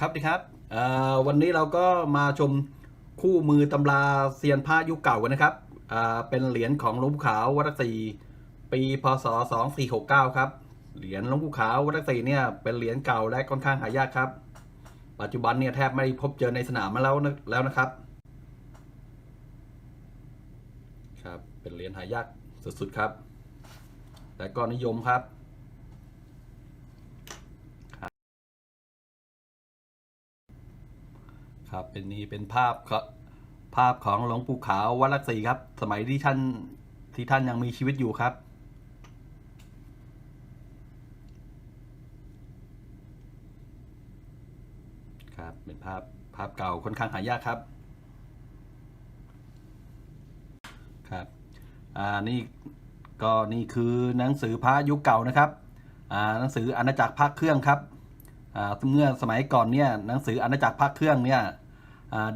ครับดีครับวันนี้เราก็มาชมคู่มือตำราเซียนผ้ายุคเก่ากันนะครับเป็นเหรียญของหลวงปู่ขาววัดศรีปีพศ 2469 ครับ เหรียญหลวงปู่ขาววัดศรีเนี่ยเป็นเหรียญเก่าและค่อนข้างหายากครับ ปัจจุบันเนี่ยแทบไม่พบเจอในสนามมาแล้วนะแล้วนะครับ ครับเป็นเหรียญหายากสุดๆครับ และก็นิยมครับ ครับเป็นนี้เป็นภาพครับภาพของหลวงปู่ขาววัดลักษีครับ สมัยที่ท่านที่ท่านยังมีชีวิตอยู่ครับ ครับเป็นภาพภาพเก่าค่อนข้างหายากครับ ครับอ่านี่ก็นี่คือหนังสือพระยุคเก่านะครับอ่าหนังสืออาณาจักรพระเครื่องครับ เมื่อสมัยก่อนเนี่ยหนังสืออาณาจักรพระเครื่องเนี่ย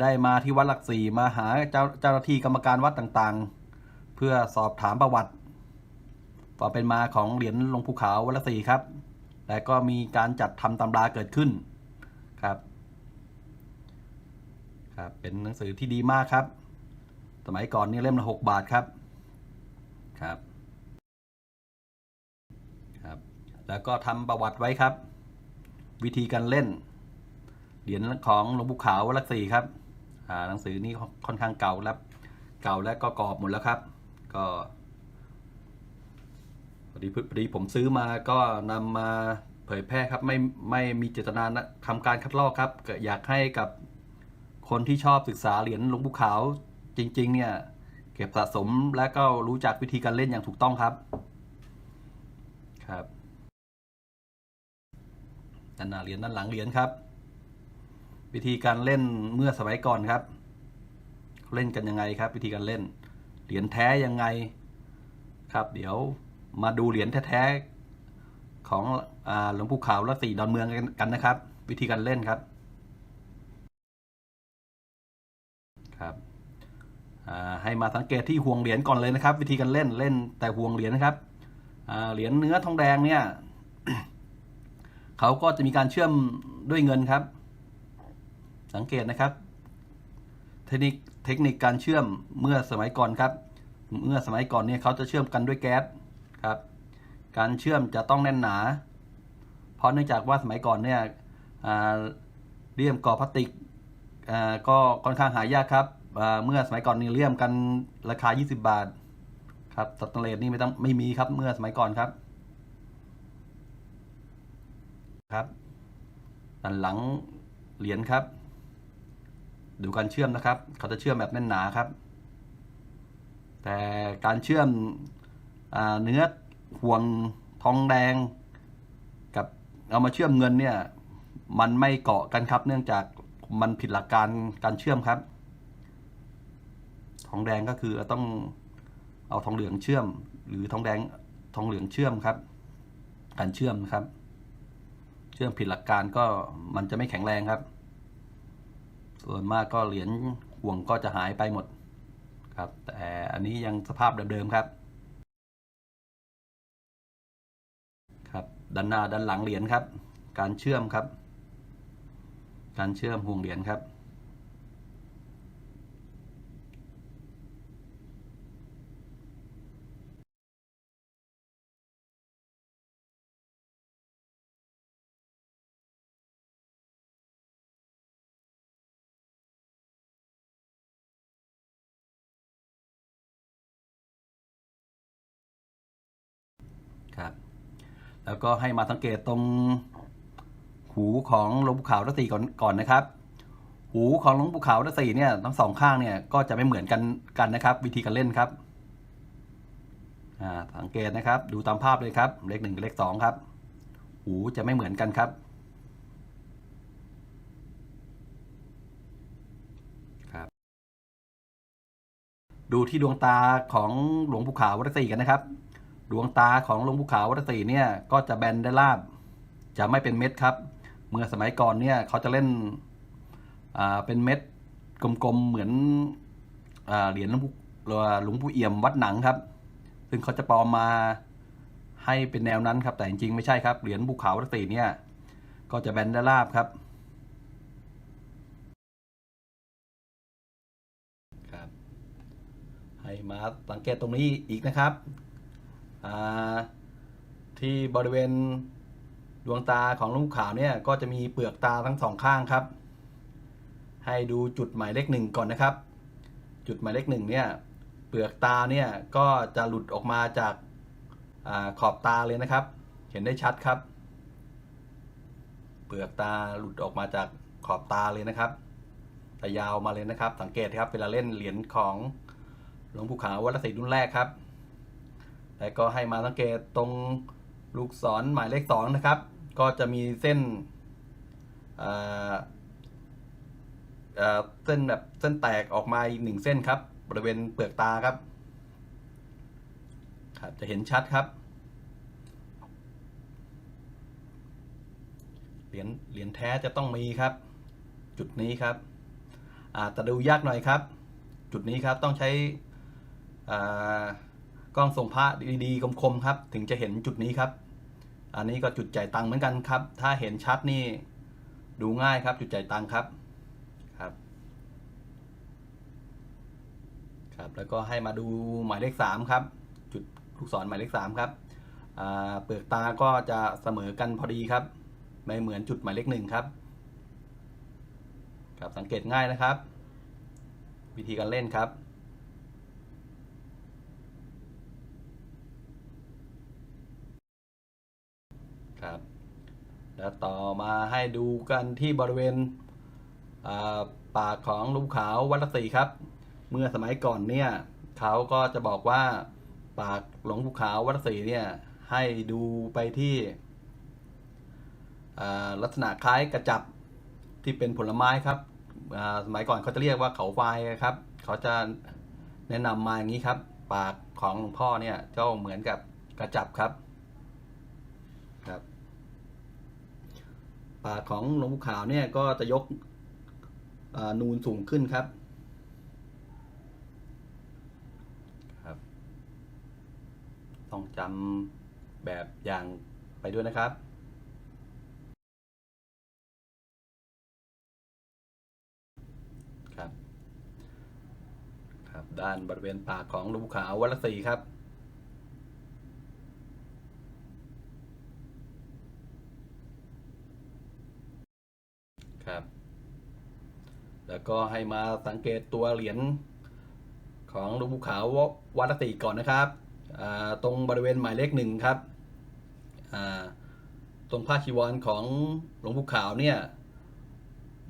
ได้มาที่วัดหลักสี่มาหาเจ้าเจ้าหน้าที่กรรมการวัดต่างๆ เพื่อสอบถามประวัติความเป็นมาของเหรียญลงภูเขาวัดหลักสี่ครับ และก็มีการจัดทำตำราเกิดขึ้นครับครับเป็นหนังสือที่ดีมากครับ สมัยก่อนเนี่ยเล่มละหกบาทครับครับครับ แล้วก็ทำประวัติไว้ครับ วิธีการเล่น เหรียญของหลวงปู่ขาววัลักษีครับอ่าหนังสือนี้ค่อนข้างเก่าแล้วเก่าและก็กรอบหมดแล้วครับ ก็พอดีพอดีผมซื้อมาก็นำมาเผยแพร่ครับไม่ไม่มีเจตนานะทำการคัดลอกครับอยากให้กับคนที่ชอบศึกษาเหรียญหลวงปู่ขาวจริง ๆ เนี่ยเก็บสะสมและก็รู้จักวิธีการเล่นอย่างถูกต้องครับ ครับ ด้านหน้าเหรียญด้านหลังเหรียญครับ วิธีการเล่นเมื่อสมัยก่อนครับเล่นกันยังไงครับ วิธีการเล่น เหรียญแท้ยังไงครับ เดี๋ยวมาดูเหรียญแท้ๆของอหลวงปู่ขาวและสีดอนเมืองกันนะครับ วิธีการเล่นครับครับให้มาสังเกตที่ห่วงเหรียญก่อนเลยนะครับ วิธีการเล่นเล่นแต่ห่วงเหรียญนะครับเหรียญเนื้อทองแดงเนี่ย เขาก็จะมีการเชื่อมด้วยเงินครับ สังเกตนะครับ เทคนิคเทคนิคการเชื่อมเมื่อสมัยก่อนครับ เมื่อสมัยก่อนเนี่ยเขาจะเชื่อมกันด้วยแก๊สครับ การเชื่อมจะต้องแน่นหนา เพราะเนื่องจากว่าสมัยก่อนเนี่ยเลี่ยมกรอพลาสติกก็ค่อนข้างหายากครับเมื่อสมัยก่อนนี่เลี่ยมกันราคา 20 บาทครับสแตนเลสนี่ไม่ต้องไม่มีครับเมื่อสมัยก่อนครับ ครับด้านหลังเหรียญครับ ดูการเชื่อมนะครับ เขาจะเชื่อมแบบแน่นหนาครับ แต่การเชื่อมอเนื้อห่วงทองแดง กับเอามาเชื่อมเงินเนี่ย มันไม่เกาะกันครับ เนื่องจากมันผิดหลักการการเชื่อมครับ ทองแดงก็คือต้องเอาทองเหลืองเชื่อม หรือทองแดงทองเหลืองเชื่อมครับ การเชื่อมนะครับ เชื่องผิดหลักการก็มันจะไม่แข็งแรงครับ ส่วนมากก็เหรียญห่วงก็จะหายไปหมดครับ แต่อันนี้ยังสภาพเดิมๆครับ ครับด้านหน้าด้านหลังเหรียญครับ การเชื่อมครับ การเชื่อมห่วงเหรียญครับ แล้วก็ให้มาสังเกตตรงหูของหลวงปู่ขาวรัตสีก่อนก่อนนะครับ หูของหลวงปู่ขาวรัตสีเนี่ยทั้งสองข้างเนี่ยก็จะไม่เหมือนกันกันนะครับ วิธีการเล่นครับอ่าสังเกตนะครับ ดูตามภาพเลยครับเลขหนึ่งกับเลขสองครับ หูจะไม่เหมือนกันครับ ครับ ดูที่ดวงตาของหลวงปู่ขาววัดศรีกันนะครับ ดวงตาของหลวงภูเขาวัตตีเนี่ยก็จะแบนได้ราบ จะไม่เป็นเม็ดครับ เมื่อสมัยก่อนเนี่ยเขาจะเล่นเป็นเม็ดกลมๆเหมือนเหรียญหลวงปู่หเอี่ยมวัดหนังครับ ซึ่งเขาจะปลอมมาให้เป็นแนวนั้นครับ แต่จริงๆไม่ใช่ครับ เหรียญภูเขาวัตตีเนี่ย ก็จะแบนได้ราบครับครับ ให้มาสังเกตตรงนี้อีกนะครับ ที่บริเวณดวงตาของลูกขาวเนี่ยก็จะมีเปลือกตาทั้งสองข้างครับ ให้ดูจุดหมายเลขหนึ่งก่อนนะครับ จุดหมายเลขหนึ่งเนี่ยเปลือกตาเนี่ยก็จะหลุดออกมาจากอาขอบตาเลยนะครับ เห็นได้ชัดครับ เปลือกตาหลุดออกมาจากขอบตาเลยนะครับแต่ยาวมาเลยนะครับ สังเกตครับเวลาเล่นเหรียญของหลวงปู่ขาววัดละสีรุ่นแรกครับ แล้วก็ให้มาสังเกตตรงลูกศรหมายเลขสองนะครับ ก็จะมีเส้นเอ่อเส้นแบบเส้นแตกออกมาอีกหนึ่งเส้นครับ บริเวณเปลือกตาครับ ครับจะเห็นชัดครับ เหรียญเหรียญแท้จะต้องมีครับ จุดนี้ครับอาจจะดูยากหน่อยครับ จุดนี้ครับต้องใช้อ่า กล้องส่งพระดีๆคมๆครับ ถึงจะเห็นจุดนี้ครับ อันนี้ก็จุดจ่ายตังค์เหมือนกันครับ ถ้าเห็นชัดนี่ดูง่ายครับ จุดจ่ายตังค์ครับครับครับแล้วก็ให้มาดูหมายเลขสามครับ จุดลูกศรหมายเลขสามครับเปลือกตาก็จะเสมอกันพอดีครับ ไม่เหมือนจุดหมายเลขหนึ่งครับครับสังเกตง่ายนะครับ วิธีการเล่นครับ แล้วต่อมาให้ดูกันที่บริเวณปากของลุงขาววัดละศรีครับ เมื่อสมัยก่อนเนี่ยเขาก็จะบอกว่าปากหลวงปู่ขาววัดละศรีเนี่ยให้ดูไปที่ลักษณะคล้ายกระจับที่เป็นผลไม้ครับสมัยก่อนเขาจะเรียกว่าเขาไฟครับ เขาจะแนะนำมาอย่างนี้ครับ ปากของหลวงพ่อเนี่ยเจ้าเหมือนกับกระจับครับ ปากของหลวงปู่ขาวเนี่ยก็จะยกนูนสูงขึ้นครับครับ ต้องจำแบบอย่างไปด้วยนะครับครับ ครับด้านบริเวณปากของลวงปู่ขาววัลสีครับ แล้วก็ให้มาสังเกตตัวเหรียญของหลวงปู่ขาวัดละตีก่อนนะครับ ตรงบริเวณหมายเลขหนึ่งครับ ตรงผ้าชีวรของหลวงปู่ขาเนี่ย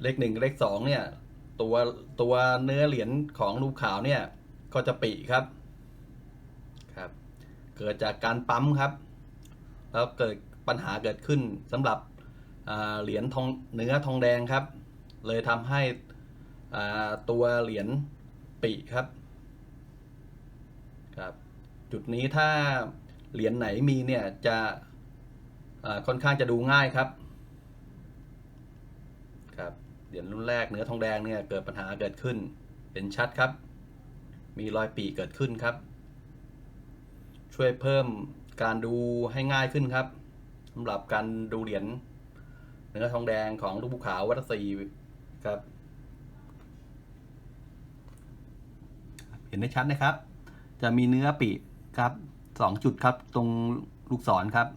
เลขหนึ่งเลขสองเนี่ย ตัวตัวเนื้อเหรียญของหลวงปู่ขาวเนี่ยก็จะปีครับ ครับ เกิดจากการปั๊มครับ แล้วเกิดปัญหาเกิดขึ้นสำหรับเหรียญทองเนื้อทองแดงครับ เลยทำให้ ตัวเหรียญปีครับครับ จุดนี้ถ้าเหรียญไหนมีเนี่ยจะค่อนข้างจะดูง่ายครับครับเหรียญรุ่นแรกเนื้อทองแดงเนี่ยเกิดปัญหาเกิดขึ้นเป็นชัดครับ มีรอยปีเกิดขึ้นครับ ช่วยเพิ่มการดูให้ง่ายขึ้นครับสำหรับการดูเหรียญเนื้อทองแดงของลูกภูขาววัดศรีครับ เห็นได้ชัดนะครับ จะมีเนื้อปีครับสองจุดครับตรงลูกศรครับ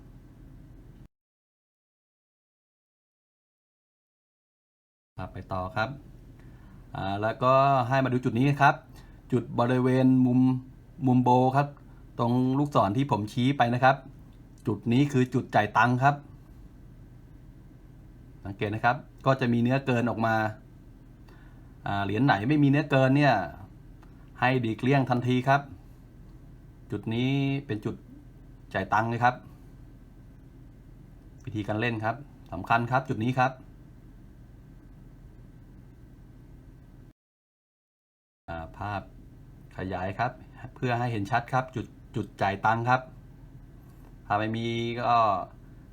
ครับไปต่อครับอ่าแล้วก็ให้มาดูจุดนี้ครับ จุดบริเวณมุมมุมโบครับ ตรงลูกศรที่ผมชี้ไปนะครับ จุดนี้คือจุดจ่ายตังค์ครับสังเกตนะครับ ก็จะมีเนื้อเกินออกมาอ่าเหรียญไหนไม่มีเนื้อเกินเนี่ย ให้ดีเกลี้ยงทันทีครับ จุดนี้เป็นจุดจ่ายตังค์เลยครับ วิธีการเล่นครับสำคัญครับจุดนี้ครับาภาพขยายครับ เพื่อให้เห็นชัดครับจุดจุดจ่ายตังค์ครับ ถ้าไม่มีก็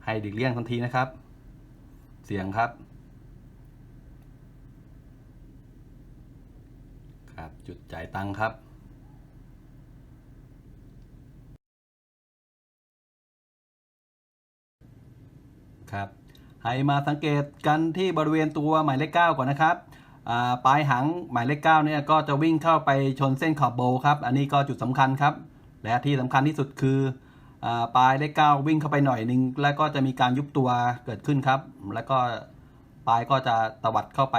ให้ดิกเลี่ยงทันทีนะครับ เสียงครับ ครับจุดจ่ายตังค์ครับ ครับ ให้มาสังเกตกันที่บริเวณตัวหมายเลขเก้าก่อนนะครับปลายหางหมายเลขเก้าเนี่ยก็จะวิ่งเข้าไปชนเส้นขอบโบครับ อันนี้ก็จุดสำคัญครับ และที่สำคัญที่สุดคืออปลายเลขเก้าวิ่งเข้าไปหน่อยหนึง แล้วก็จะมีการยุบตัวเกิดขึ้นครับ แล้วก็ปลายก็จะตวัดเข้าไป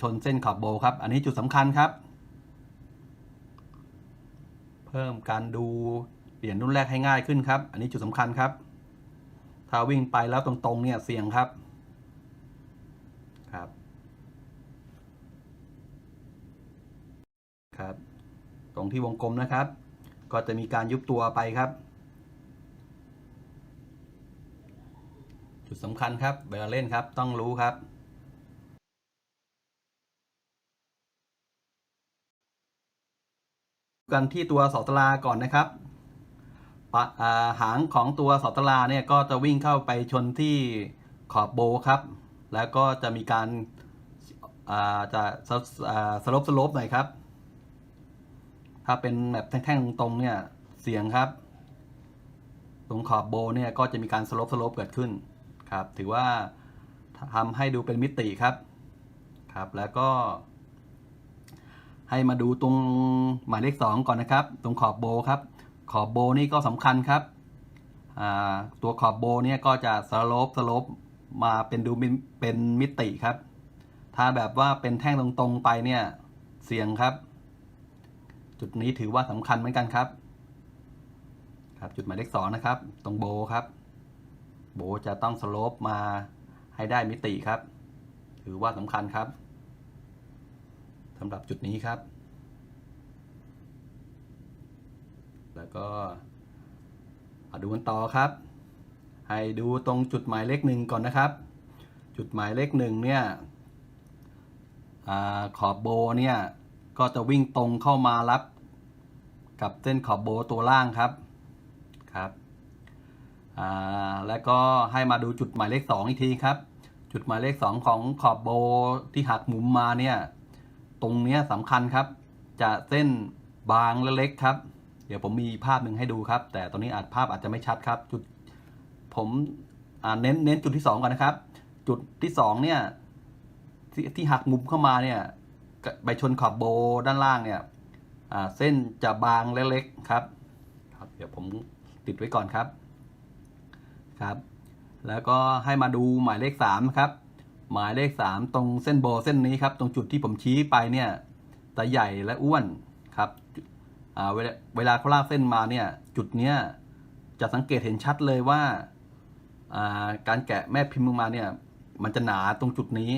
ชนเส้นขอบโบครับ อันนี้จุดสำคัญครับ เพิ่มการดูเหรียญรุ่นแรกให้ง่ายขึ้นครับ อันนี้จุดสำคัญครับ ถ้าวิ่งไปแล้วตรงๆเนี่ยเสี่ยงครับครับ ครับ ตรงที่วงกลมนะครับ ก็จะมีการยุบตัวไปครับ จุดสำคัญครับเวลาเล่นครับต้องรู้ครับ กันที่ตัวเสาตราก่อนนะครับหางของตัวเสาตราเนี่ยก็จะวิ่งเข้าไปชนที่ขอบโบครับ แล้วก็จะมีการาจะสสลบสลบหน่อยครับ ถ้าเป็นแบบแท่งๆตรงเนี่ยเสียงครับ ตรงขอบโบเนี่ยก็จะมีการสลบสลบเกิดขึ้นครับ ถือว่าทำให้ดูเป็นมิติครับครับ แล้วก็ ให้มาดูตรงหมายเลขสองก่อนนะครับ ตรงขอบโบครับ ขอบโบนี่ก็สำคัญครับ ตัวขอบโบเนี่ยก็จะสโลปสโลปมาเป็นดูเป็นมิติครับ ถ้าแบบว่าเป็นแท่งตรงๆไปเนี่ยเสี่ยงครับ จุดนี้ถือว่าสำคัญเหมือนกันครับ ครับจุดหมายเลขสองนะครับ ตรงโบครับ โบจะต้องสโลปมาให้ได้มิติครับ ถือว่าสำคัญครับำหรับจุดนี้ครับ แล้วก็มาดูกันต่อครับ ให้ดูตรงจุดหมายเลขหนึ่งก่อนนะครับ จุดหมายเลขหนึ่งเนี่ยอขอบโบเนี่ยก็จะวิ่งตรงเข้ามารับ กับเส้นขอบโบตัวล่างครับครับแล้วก็ให้มาดูจุดหมายเลขสองอีกทีครับ จุดหมายเลขสองของขอบโบที่หักมุมมาเนี่ย ตรงนี้สำคัญครับ จะเส้นบางและเล็กครับ เดี๋ยวผมมีภาพหนึ่งให้ดูครับ แต่ตอนนี้อาจภาพอาจจะไม่ชัดครับ จุดผมเน้นเน้นจุดที่สองก่อนนะครับ จุดที่สองเนี่ยที่ที่หักมุมเข้ามาเนี่ยไปชนขอบโบด้านล่างเนี่ยเส้นจะบางและเล็กครับครับ เดี๋ยวผมติดไว้ก่อนครับครับ แล้วก็ให้มาดูหมายเลขสามครับ หมายเลขสามตรงเส้นโบเส้นนี้ครับ ตรงจุดที่ผมชี้ไปเนี่ยจะใหญ่และอ้วนครับเวลาเวลาเขาลากเส้นมาเนี่ยจุดเนี้ยจะสังเกตเห็นชัดเลยว่าาการแกะแม่พิมพ์มาเนี่ยมันจะหนาตรงจุดนี้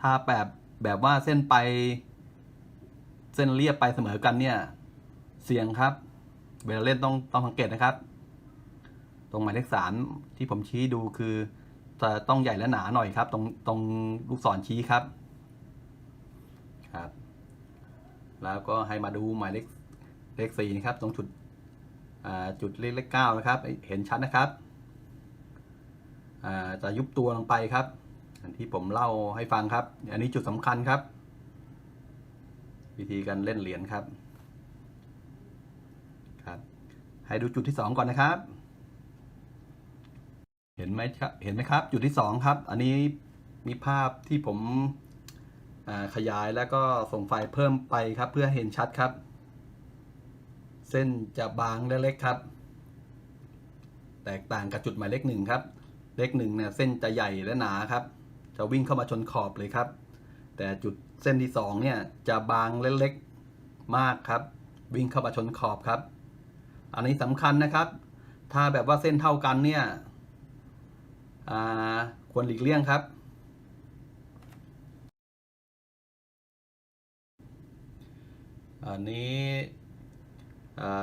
ถ้าแบบแบบว่าเส้นไปเส้นเรียบไปเสมอกันเนี่ยเสียงครับ เวลาเล่นต้องต้องสังเกตนะครับ ตรงหมายเลขสามที่ผมชี้ดูคือ จะต้องใหญ่และหนาหน่อยครับ ตรงตรงลูกศรชี้ครับครับ แล้วก็ให้มาดูหมายเลขเลขสี่นะครับ ตรงจุดจุดเลขเลขเก้านะครับ เห็นชัดนะครับจะยุบตัวลงไปครับ อันที่ผมเล่าให้ฟังครับ อันนี้จุดสำคัญครับ วิธีการเล่นเหรียญครับครับ ให้ดูจุดที่สองก่อนนะครับ เห็นไหมครับเห็นไหมครับจุดที่สองครับ อันนี้มีภาพที่ผมขยายแล้วก็ส่งไฟล์เพิ่มไปครับ เพื่อเห็นชัดครับ เส้นจะบางและเล็กครับ แตกต่างกับจุดหมายเลขหนึ่งครับ เลขหนึ่งเนี่ยเส้นจะใหญ่และหนาครับ จะวิ่งเข้ามาชนขอบเลยครับ แต่จุดเส้นที่สองเนี่ยจะบางและเล็กมากครับ วิ่งเข้ามาชนขอบครับ อันนี้สำคัญนะครับ ถ้าแบบว่าเส้นเท่ากันเนี่ย ควรหลีกเลี่ยงครับ อันนี้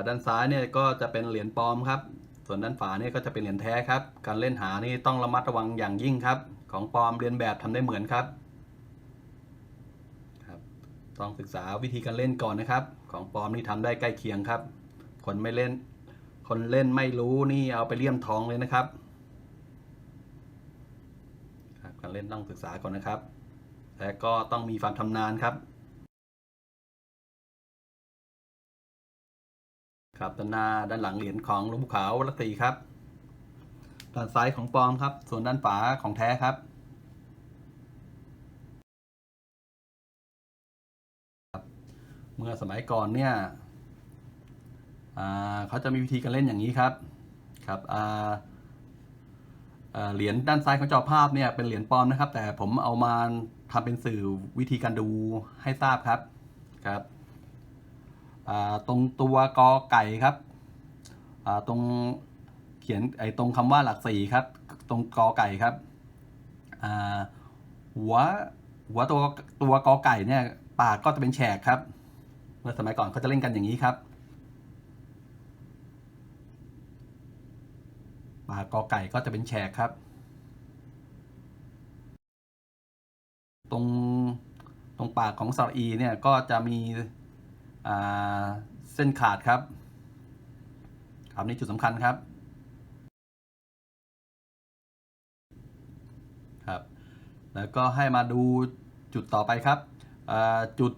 ด้านซ้ายเนี่ยก็จะเป็นเหรียญปลอมครับ ส่วนด้านฝาเนี่ยก็จะเป็นเหรียญแท้ครับ การเล่นหานี่ต้องระมัดระวังอย่างยิ่งครับ ของปลอมเรียนแบบทำได้เหมือนครับครับ ต้องศึกษาวิธีการเล่นก่อนนะครับ ของปลอมนี่ทำได้ใกล้เคียงครับ คนไม่เล่น คนเล่นไม่รู้นี่เอาไปเลี่ยมทองเลยนะครับ ครับ การเล่นต้องศึกษาก่อนนะครับ และก็ต้องมีความชำนาญครับ ครับด้านหน้าด้านหลังเหรียญของลวงปู่ขาวัลตีครับ ด้านซ้ายของปลอมครับ ส่วนด้านฝาของแท้ครับเมื่อสมัยก่อนเนี่ยเขาจะมีวิธีการเล่นอย่างนี้ครับ ครับอ่า เหรียญด้านซ้ายของจอภาพเนี่ยเป็นเหรียญปลอมนะครับ แต่ผมเอามาทำเป็นสื่อวิธีการดูให้ทราบครับครับตรงตัวกอไก่ครับตรงเขียนไอ้ตรงคำว่าหลักสี่ครับ ตรงกอไก่ครับหัวหัวตัวตัวกอไก่เนี่ยปากก็จะเป็นแฉกครับเมื่อสมัยก่อนเขาจะเล่นกันอย่างนี้ครับ ปากกอไก่ก็จะเป็นแฉกครับ ตรงตรงปากของสระอีเนี่ยก็จะมีเส้นขาดครับ ครับนี่จุดสำคัญครับ ครับ แล้วก็ให้มาดูจุดต่อไปครับ จุด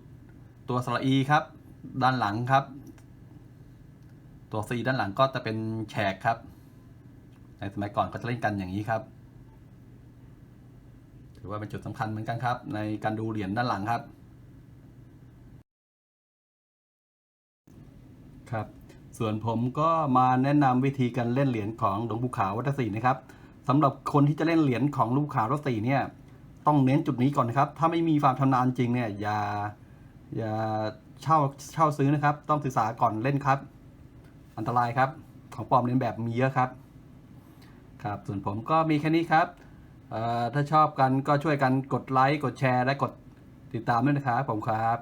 ตัวสระอีครับ ด้านหลังครับ ตัวซีด้านหลังก็จะเป็นแฉกครับ ในสมัยก่อนก็จะเล่นกันอย่างนี้ครับ ถือว่าเป็นจุดสำคัญเหมือนกันครับ ในการดูเหรียญด้านหลังครับ ครับ ส่วนผมก็มาแนะนำวิธีการเล่นเหรียญของหลวงปู่ขาววัดศรีนะครับสำหรับคนที่จะเล่นเหรียญของหลวงปู่ขาววัดศรีเนี่ย ต้องเน้นจุดนี้ก่อนนะครับ ถ้าไม่มีความชำนาญจริงเนี่ยอย่าอย่าเช่าเช่าซื้อนะครับ ต้องศึกษาก่อนเล่นครับ อันตรายครับ ของปลอมเลียนแบบมีเยอะครับ ครับส่วนผมก็มีแค่นี้ครับถ้าชอบกันก็ช่วยกันกดไลค์กดแชร์และกดติดตามด้วยนะครับผมครับ